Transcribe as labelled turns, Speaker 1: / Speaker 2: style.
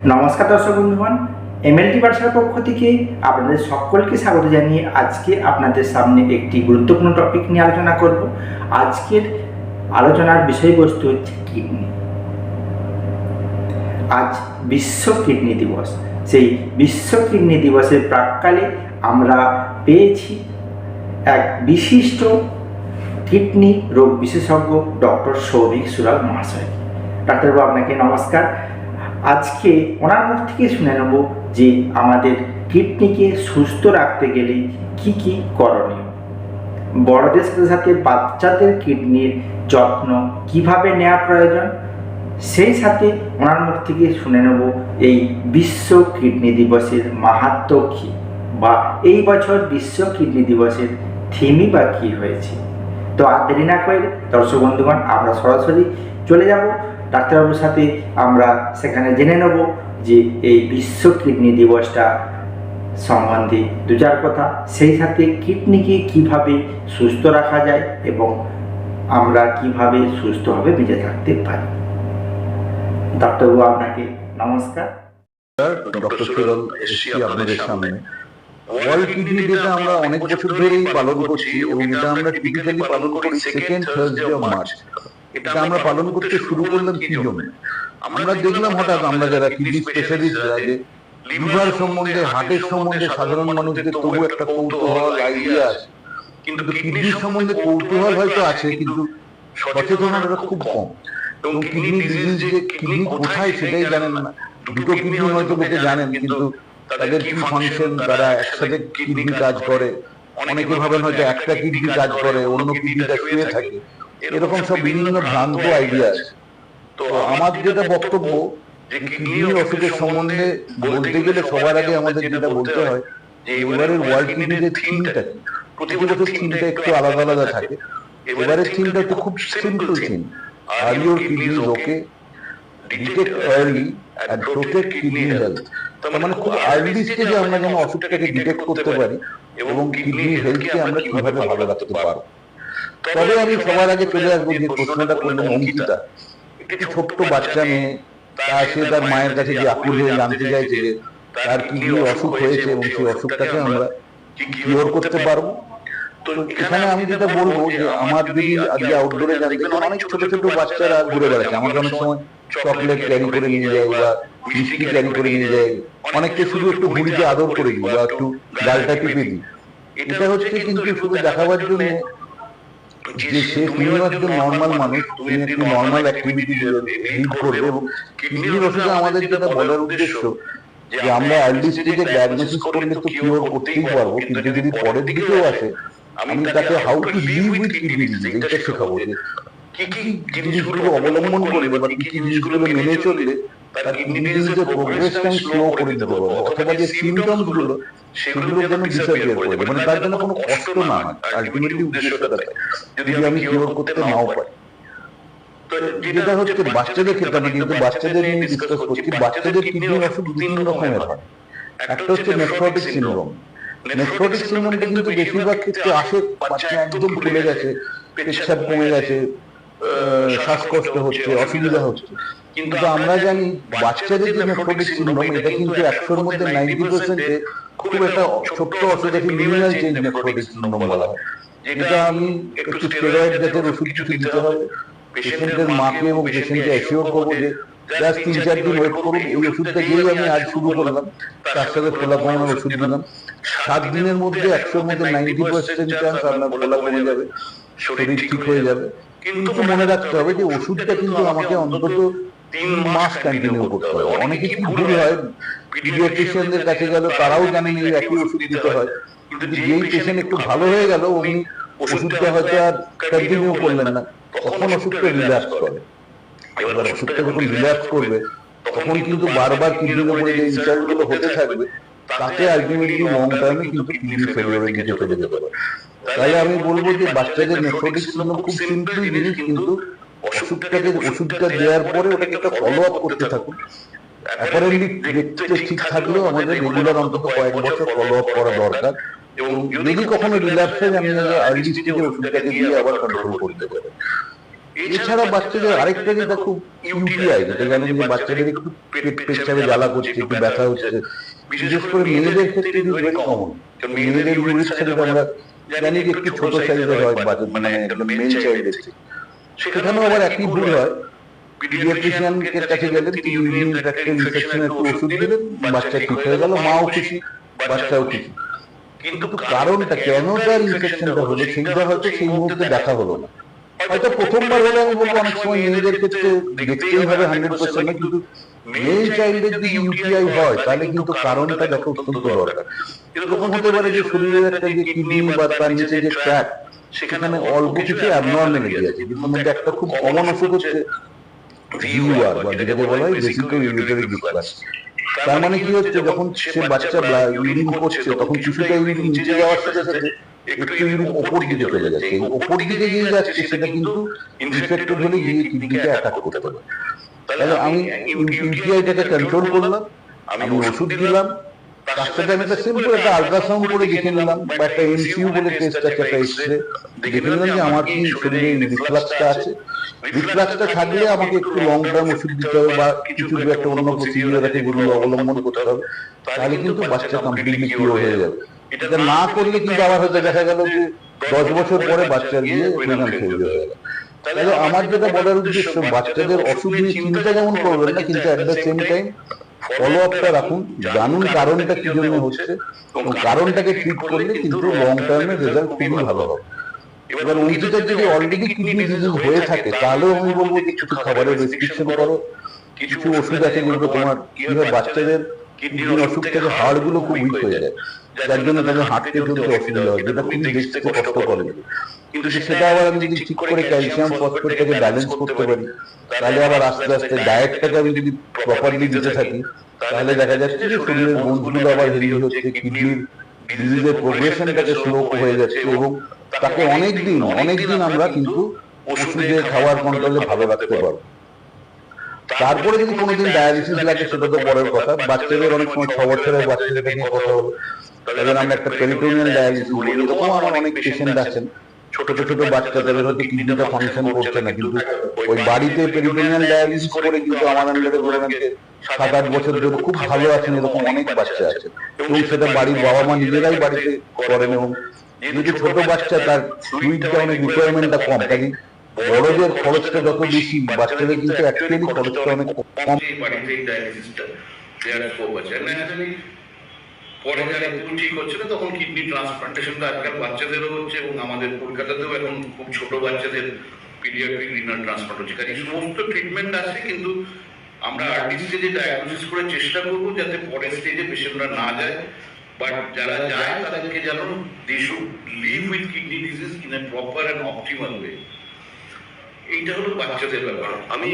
Speaker 1: নমস্কার দর্শক বন্ধুগণ, এমএলটি বার্সার পক্ষ থেকে আপনাদের সকলকে স্বাগত জানিয়ে আজকে আপনাদের সামনে একটি গুরুত্বপূর্ণ টপিক নিয়ে আলোচনা করব। আজকের আলোচনার বিষয়বস্তু হচ্ছে কিডনি। আজ বিশ্ব কিডনি দিবস। সেই বিশ্ব কিডনি দিবসের প্রাককালে আমরা পেয়েছি এক বিশিষ্ট কিডনি রোগ বিশেষজ্ঞ ডক্টর সৌভিক সুরাল মহাশয়। ডাক্তারবাবু, আপনাকে নমস্কার। আজকে ওনার মুখ থেকে শুনে নেব যে আমাদের কিডনিকে সুস্থ রাখতে গেলে কি কি করণীয়। বড়দের সাথে সাথে বাচ্চাদের কিডনির যত্ন কীভাবে নেওয়া প্রয়োজন, সেই সাথে ওনার মুখ থেকে শুনে নেব এই বিশ্ব কিডনি দিবসের মাহাত্ম কী বা এই বছর বিশ্ব কিডনি দিবসের থিমই বা কী হয়েছে। তো আর দেরি না করে দর্শক বন্ধুগণ, আমরা সরাসরি চলে যাব ডাক্তারবাবুর সাথে আমরা সেখানে জেনে নেব যে এই বিশ্ব কিডনি দিবসটা সম্বন্ধে দু কথা। সেই সাথে কিডনিকে কীভাবে সুস্থ রাখা যায় এবং আমরা কীভাবে সুস্থভাবে বেঁচে থাকতে পারি। ডাক্তারবাবু, আপনাকে নমস্কার।
Speaker 2: ডক্টর আপনাদের আমরা অনেক বছর ধরেই পালন করছি এবং এটা আমরা টিপিক্যালি পালন করি সেকেন্ড থার্সডে অফ মার্চ এটা আমরা পালন করতে শুরু করলাম কি জন্য? আমরা দেখলাম হঠাৎ আমরা যারা কিডনি স্পেশালিস্টরা যে লিভার সম্বন্ধে হার্টের সম্বন্ধে সাধারণ মানুষদের তবু একটা কৌতূহল আইডিয়া আছে। কিন্তু কিডনির সম্বন্ধে কৌতূহল হয়তো আছে কিন্তু সচেতনতা খুব কম। এবং কিডনি ডিজিজ যে কিডনি কোথায় সেটাই জানেন না। দুটো কিডনি হয়তো লোকে জানেন কিন্তু তাদের কি ফাংশন তারা একসাথে কিডনি কাজ করে অনেকে ভাবেন হয়তো একটা কিডনি কাজ করে অন্য কিডনিটা শুয়ে থাকে এরকম সব বিভিন্ন ভ্রান্ত আইডিয়া আছে। তো আমার যেটা বক্তব্য যে কিডনির অসুখের সম্বন্ধে বলতে গেলে সবার আগে আমাদের যেটা বলতে হয় যে এবারের ওয়ার্ল্ড কিডনির থিমটা কি? প্রতি বছর থিমটা একটু আলাদা আলাদা থাকে। এবারের থিমটা একটু খুব simple theme are your okay detect early and protect kidney health তার মানে খুব আর্লি স্টেজে আমরা যেন অসুখটাকে ডিটেক্ট করতে পারি এবং কিডনি হেলথকে আমরা কীভাবে ভালো রাখতে পারব? তবে আমি সবার আগে চলে আসব যে প্রশ্নটা করলেন অঙ্কিতা একটি ছোট্ট বাচ্চা মেয়ে তা সে তার মায়ের কাছে যে আকুল হয়ে জানতে চাইছে যে তার কিডনি অসুখ হয়েছে এবং সেই অসুখটাকে আমরা কিওর করতে পারব? তো এখানে আমি যেটা বলব যে আমার দিদি আজকে আউটডোরে যান দেখবেন অনেক ছোট ছোট বাচ্চারা ঘুরে বেড়াচ্ছে। আমার অনেক সময় চকলেট ক্যারি করে নিয়ে যায় বা মিষ্টি ক্যারি করে নিয়ে যায়। অনেককে শুধু একটু ভুড়িতে আদর করে দিই বা একটু গালটা টিপে দিই এটা হচ্ছে কিন্তু শুধু দেখাবার জন্য যে সে তুমিও একজন নর্মাল মানুষ তুমি একটি নর্মাল অ্যাক্টিভিটি লিড করবে এবং কিডনির ওষুধে আমাদের যেটা বলার উদ্দেশ্য যে আমরা আর্লি স্টেজে ডায়াগনোসিস করলে তো কিওর করতেই পারব কিন্তু যদি পরের দিকেও আসে আমি তাকে how to live with kidney disease এটা শেখাবো যে কি কি জিনিসগুলো অবলম্বন করলে বা কি কি জিনিসগুলো মেনে চললে তার কিডনি ডিজিজের প্রোগ্রেসটা স্লো করে দিতে পারব অথবা যে সিমটমসগুলো সেগুলো যেন ডিসঅ্যাপিয়ার করে দেয়। মানে তার জন্য কোনো কষ্ট না হয় আলটিমেটলি উদ্দেশ্যটা তাই। যদি আমি কিওর করতে নাও পারি। যেটা হচ্ছে বাচ্চাদের ক্ষেত্রে আমি কিন্তু বাচ্চাদের নিয়ে ডিসকাস করছি বাচ্চাদের কিডনির অসুখ দু তিন রকমের হয়। একটা হচ্ছে নেফ্রোটিক সিনড্রোম নেফ্রোটিক সিনড্রোমটা কিন্তু বেশিরভাগ ক্ষেত্রে আসে বাচ্চা একদম ফুলে গেছে পেচ্ছাপ কমে গেছে শ্বাসকষ্ট হচ্ছে অসুবিধা হচ্ছে। কিন্তু আমরা জানি বাচ্চাদের যে নেফ্রোটিক সিনড্রোম এটা কিন্তু একশোর মধ্যে নাইনটি পার্সেন্টে খুব একটা ছোট্ট অসুখ যাকে মিনিমাল চেঞ্জ নেফ্রোটিক সিনড্রোম বলা হয়। যেটা আমি একটু স্টেরয়েড জাতের ওষুধ কিছু দিতে হবে। পেশেন্টের মাকে এবং পেশেন্টকে অ্যাসিওর করব যে জাস্ট তিন চার দিন ওয়েট করুন এই ওষুধটা যেই আমি আজ শুরু করলাম। তার সাথে খোলা কমানোর ওষুধ দিলাম। সাত দিনের মধ্যে একশোর মধ্যে নাইনটি পার্সেন্ট চান্স আপনার খোলা কমে যাবে শরীর ঠিক হয়ে যাবে কিন্তু মনে রাখতে হবে যে ওষুধটা কিন্তু আমাকে অন্তত তিন মাস কন্টিনিউ করতে হবে। অনেকে কি ভুল হয়? পিডিয়াট্রিশিয়ানদের কাছে গেল তারাও জানেন এই একই ওষুধ দিতে হয়। কিন্তু যেই পেশেন্ট একটু ভালো হয়ে গেল উনি ওষুধটা হয়তো আর কন্টিনিউ করলেন না তখন ওষুধটা রিল্যাক্স করে। এবার ওষুধটা যখন রিল্যাক্স করবে তখন কিন্তু বারবার কিডনির উপরে যে ইনসাল্টগুলো হতে থাকবে। তাকে আলটিমেটলি লং টার্মে কিন্তু কিডনি ফেলিওরের দিকে চলে যেতে পারে তাই আমি বলব যে বাচ্চাদের নেফ্রোটিক সিনড্রোম খুব সিম্পল জিনিস কিন্তু ওষুধটাকে ওষুধটা দেওয়ার পরে ওটাকে একটা ফলো আপ করতে থাকুন। অ্যাপারেন্টলি দেখতে ঠিক থাকলেও আমাদের রেগুলার অন্তত কয়েক বছর ফলো আপ করা দরকার। এবং যদি কখনো রিল্যাপস হয় আমি আর্লি স্টেজে ওষুধটাকে দিয়ে আবার কন্ট্রোল করতে পারি এছাড়া বাচ্চাদের আরেকটা যেটা খুব ইউটিআই যেটা জানেন যে বাচ্চাদের একটু পেট পেচ্ছাবে জ্বালা করছে একটু ব্যথা হচ্ছে। বিশেষ করে মেয়েদের ক্ষেত্রে ইট ভেরি কমন মেয়েদের ইউরিন সাইড আমরা জানি যে একটু ছোট সাইজের হয় বাচ্চা মানে মেল চাইল্ডের সেখানেও আবার একই ভুল হয়। পিডিয়াট্রিশিয়ানের কাছে তিনি ইউরিন ট্র্যাক্টের ইনফেকশনের একটু ওষুধ দিলেন বাচ্চা ঠিক হয়ে গেল মাও খুশি বাচ্চাও খুশি কিন্তু কারণটা কেন তার ইনফেকশনটা হলো সেইটা হয়তো সেই মুহূর্তে দেখা হলো না হয়তো প্রথমবার হলে আমি বলব অনেক সময় মেয়েদের ক্ষেত্রে দেখতেই হবে হান্ড্রেড পার্সেন্ট কিন্তু মেল চাইল্ডের যদি হয় তাহলে কিন্তু কারণটা দেখা অত্যন্ত দরকার। এরকম হতে পারে যে শরীরের একটা যে কিডনি বা তার নিচে যে সেখানে অল্প কিছু অ্যাবনর্মালিটি আছে। কিন্তু মধ্যে একটা খুব কমন ওষুধ হচ্ছে ভিউআর বা যেটাকে বলা হয় ইউরিটারি ডিসপ্লাস তার মানে কি হচ্ছে যখন সে বাচ্চা ইউরিন করছে তখন কিছুটা ইউরিন নিচে যাওয়ার সাথে সাথে একটু ইউরিন ওপর দিকে চলে যাচ্ছে এই ওপর দিকে গিয়ে যাচ্ছে সেটা কিন্তু ইনফেক্টেড হলে গিয়ে কিডনিকে অ্যাটাক করতে পারে। তাহলে আমি ইউটিআইটাকে কন্ট্রোল করলাম আমি ওষুধ দিলাম তার সাথে আমি একটা সিম্পল একটা আল্ট্রাসাউন্ড করে দেখে নিলাম বা একটা এমসিইউ বলে টেস্ট আছে একটা এক্সরে দেখে নিলাম যে আমার কি শরীরে রিফ্লাক্সটা আছে। রিফ্লাক্সটা থাকলে আমাকে একটু লং টার্ম ওষুধ দিতে হবে বা কিছু একটা অন্য প্রসিডিওর আছে যেগুলো অবলম্বন করতে হবে। তাহলে কিন্তু বাচ্চা কমপ্লিটলি কিওর হয়ে যাবে এটা না করলে কিন্তু আবার হয়তো দেখা গেল যে দশ বছর পরে বাচ্চার গিয়ে রেনাল ফেলিওর হয়ে গেল। তাহলে আমার যেটা বলার উদ্দেশ্য বাচ্চাদের অসুখ নিয়ে চিন্তা যেমন করবেন না কিন্তু at the same time follow আপটা রাখুন জানুন কারণটা কি জন্য হচ্ছে এবং কারণটাকে ট্রিট করলে কিন্তু লং টার্মে রেজাল্ট খুবই ভালো হবে। এবার অঙ্কিতার যদি অলরেডি কিডনি ডিজিজ হয়ে থাকে তাহলেও আমি বলব যে কিছু খাবারের রেস্ট্রিকশন করো কিছু ওষুধ আছে যেগুলো তোমার বাচ্চাদের কিডনির অসুখ থেকে হাড়গুলো খুব উইক হয়ে যায় যার জন্য তাদের হাঁটতে চলতে অসুবিধা হয় যেটা খুবই দেখতে কষ্ট করে। কিন্তু সেটা আবার আমি যদি ঠিক করে ক্যালসিয়াম ফসফেটটাকে ব্যালেন্স করতে পারি তাহলে আবার আস্তে আস্তে ডায়েটটাকে আমি যদি প্রপারলি দিতে থাকি তাহলে দেখা যাচ্ছে যে শরীরের বোনগুলো আবার হেলদি হচ্ছে কিডনির ডিজিজের প্রোগ্রেশনটাকে স্লো হয়ে যাচ্ছে এবং তাকে অনেক দিন অনেক দিন আমরা কিন্তু ওষুধ দিয়ে খাওয়ার কন্ট্রোলে ভালো রাখতে পারব। তারপরে যদি কোনোদিন ডায়ালিসিস লাগে সেটা তো পরের কথা বাচ্চাদের অনেক সময় ছ বছরের বাচ্চাদের নিয়ে কথা হলো তাদের আমরা একটা পেরিটোনিয়াল ডায়ালিসিস বলি এরকম আমার অনেক পেশেন্ট আছেন। ছোট ছোট বাচ্চা তাদের হয়তো কিডনিটা ফাংশন করছে না কিন্তু ওই বাড়িতে পেরিটোনিয়াল ডায়ালিসিস করে কিন্তু আমার আন্ডারে রাখতে সাত আট বছর ধরে খুব ভালো আছেন এরকম অনেক বাচ্চা আছে। এবং সেটা বাড়ির বাবা মা নিজেরাই বাড়িতে করেন এবং যদি ছোট বাচ্চা তার ফ্লুইডটা অনেক রিকোয়ারমেন্টটা কম। কাজে বড়দের খরচটা যত বেশি বাচ্চাদের কিন্তু অ্যাকচুয়ালি খরচটা অনেক কম।
Speaker 3: এই বাড়িতেই ডায়ালিসিসটা দেওয়ার স্কোপ আছে আর ন্যাচারালি পরে যারা ঠিক হচ্ছে না তখন কিডনি ট্রান্সপ্লান্টেশনটা আজকাল বাচ্চাদেরও হচ্ছে এবং আমাদের কলকাতাতেও এখন খুব ছোট বাচ্চাদের পিডিয়াট্রিক রিনাল ট্রান্সপ্লান্ট হচ্ছে কাজে সমস্ত ট্রিটমেন্ট আছে, কিন্তু আমরা আর্লি স্টেজে ডায়াগনোসিস করে চেষ্টা করব যাতে পরের স্টেজে পেশেন্টরা না যায়। বাট যারা যায়, তাদেরকে যেন they should live with kidney disease in a proper and optimal way এইটা হলো বাচ্চাদের ব্যাপার। আমি